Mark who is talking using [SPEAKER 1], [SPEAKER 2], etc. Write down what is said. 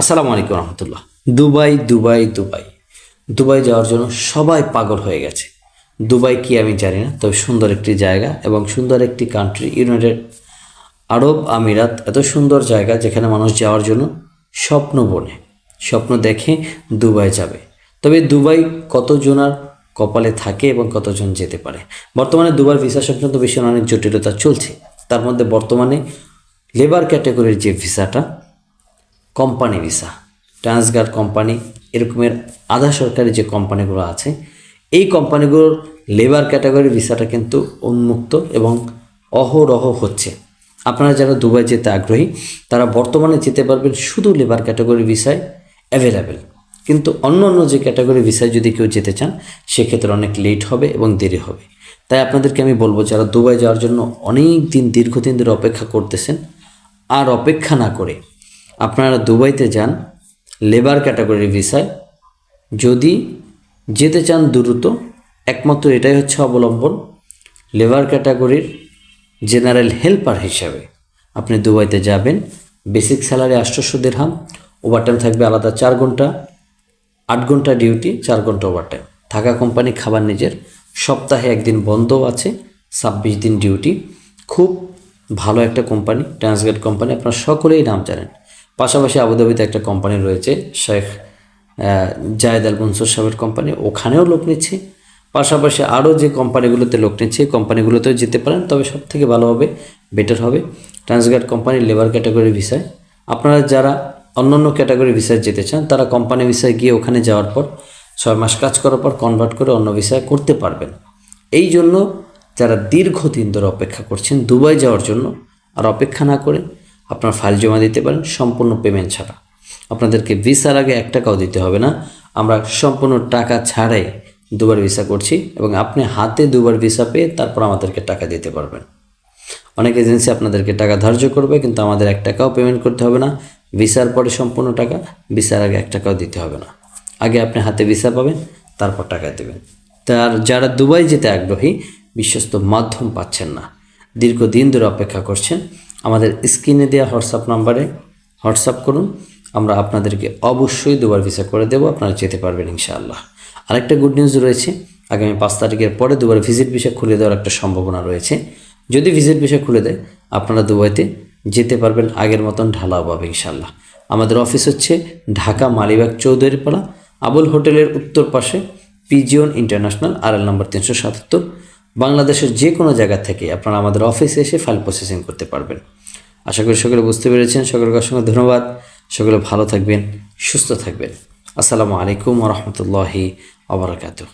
[SPEAKER 1] আসসালামু আলাইকুম রহমতুল্লাহ। Dubai Dubai Dubai. Dubai যাওয়ার জন্য সবাই পাগল হয়ে গেছে। দুবাই কি আমি জানি না, তবে সুন্দর একটি জায়গা এবং সুন্দর একটি কান্ট্রি ইউনাইটেড আরব আমিরাত এত সুন্দর জায়গা যেখানে মানুষ যাওয়ার জন্য স্বপ্ন বনে, স্বপ্ন দেখে দুবাই যাবে। তবে দুবাই কতজনার কপালে থাকে এবং কতজন যেতে পারে? বর্তমানে দুবার ভিসা সংক্রান্ত বিষয়ে অনেক জটিলতা চলছে। তার মধ্যে বর্তমানে লেবার ক্যাটাগরির যে ভিসাটা কোম্পানি ভিসা ট্রান্সগার্ড কোম্পানি এরকমের আধা সরকারি যে কোম্পানিগুলো আছে, এই কোম্পানিগুলোর লেবার ক্যাটাগরি ভিসাটা কিন্তু উন্মুক্ত এবং অহরহ হচ্ছে। আপনারা যারা দুবাই যেতে আগ্রহী, তারা বর্তমানে যেতে পারবেন শুধু লেবার ক্যাটাগরি ভিসায় অ্যাভেলেবেল কিন্তু অন্য অন্য যে ক্যাটাগরি ভিসায় যদি কেউ যেতে চান, সেক্ষেত্রে অনেক লেট হবে এবং দেরি হবে। তাই আপনাদেরকে আমি বলব, যারা দুবাই যাওয়ার জন্য অনেক দিন, দীর্ঘদিন ধরে অপেক্ষা করতেছেন, আর অপেক্ষা না করে আপনারা দুবাইতে যান লেবার ক্যাটাগরি ভিসায় যদি যেতে চান দ্রুত, একমাত্র এটাই হচ্ছে অবলম্বন লেবার ক্যাটাগরির জেনারেল হেল্পার হিসাবে। আপনি দুবাইতে যাবেন বেসিক স্যালারি আটশোশো দেড়হাম ওভারটাইম থাকবে আলাদা চার ঘণ্টা, আট ঘণ্টা ডিউটি চার ঘণ্টা ওভারটাইম থাকা কোম্পানি খাবার নিজের, সপ্তাহে একদিন বন্ধও আছে, ছাব্বিশ দিন ডিউটি খুব ভালো একটা কোম্পানি ট্রান্সগেট কোম্পানি আপনারা সকলেই নাম জানেন। পাশাপাশি আবুধাবিতে একটা কোম্পানি রয়েছে, শেখ জায়েদ আল মনসুর সাহেবের কোম্পানি ওখানেও লোক নিচ্ছে। পাশাপাশি আরও যে কোম্পানিগুলোতে লোক নিচ্ছে কোম্পানিগুলোতেও যেতে পারেন, তবে সব থেকে ভালো হবে বেটার হবে ট্রান্সগার্ড কোম্পানির লেবার ক্যাটাগরি ভিসায় আপনারা যারা অন্যান্য ক্যাটাগরি ভিসায় যেতে চান, তারা কোম্পানি ভিসায় গিয়ে ওখানে যাওয়ার পর, ছয় মাস কাজ করার পর কনভার্ট করে অন্য ভিসায় করতে পারবেন। এই জন্য যারা দীর্ঘদিন ধরে অপেক্ষা করছেন, দুবাই যাওয়ার জন্য, আর অপেক্ষা না করে আপনার ফাইল জমা দিতে পারেন, সম্পূর্ণ পেমেন্ট ছাড়া। আপনাদেরকে ভিসার আগে এক টাকাও দিতে হবে না। আমরা সম্পূর্ণ টাকা ছাড়াই দুবার ভিসা করছি এবং আপনি হাতে দুবার ভিসা পেয়ে তারপর আমাদেরকে টাকা দিতে পারবেন। অনেক এজেন্সি আপনাদেরকে টাকা ধার্য করবে, কিন্তু আমাদের এক টাকাও পেমেন্ট করতে হবে না। ভিসার পরে সম্পূর্ণ টাকা ভিসার আগে এক টাকাও দিতে হবে না। আগে আপনি হাতে ভিসা পাবেন, তারপর টাকা দেবেন। তার যারা দুবাই যেতে আগ্রহী, বিশ্বস্ত মাধ্যম পাচ্ছেন না। দীর্ঘদিন ধরে অপেক্ষা করছেন আমাদের স্ক্রিনে দেওয়া হোয়াটসঅ্যাপ নাম্বারে হোয়াটসঅ্যাপ করুন। আমরা আপনাদেরকে অবশ্যই দুবার ভিসা করে দেবো, আপনারা যেতে পারবেন ইনশাআল্লাহ। আরেকটা গুড নিউজ রয়েছে, আগামী পাঁচ তারিখের পরে দুবার ভিজিট ভিসা খুলে দেওয়ার একটা সম্ভাবনা রয়েছে। যদি ভিজিট ভিসা খুলে দেয়, আপনারা দুবাইতে যেতে পারবেন আগের মতন ঢালাওভাবে ইনশাল্লাহ আমাদের অফিস হচ্ছে ঢাকা মালিবাগ চৌধুরীপাড়া, আবুল হোটেলের উত্তর পাশে পিজিওন ইন্টারন্যাশনাল আর এল নম্বর তিনশো সাতাত্তর। বাংলাদেশের যে কোনো জায়গা থেকে আপনারা আমাদের অফিসে এসে ফাইল প্রসেসিং করতে পারবেন। আশা করি সকলে বুঝতে পেরেছেন। সকলকে অসংখ্য ধন্যবাদ। সকলে ভালো থাকবেন, সুস্থ থাকবেন। আসসালামু আলাইকুম রহমতুল্লাহি আবরাকাতুহ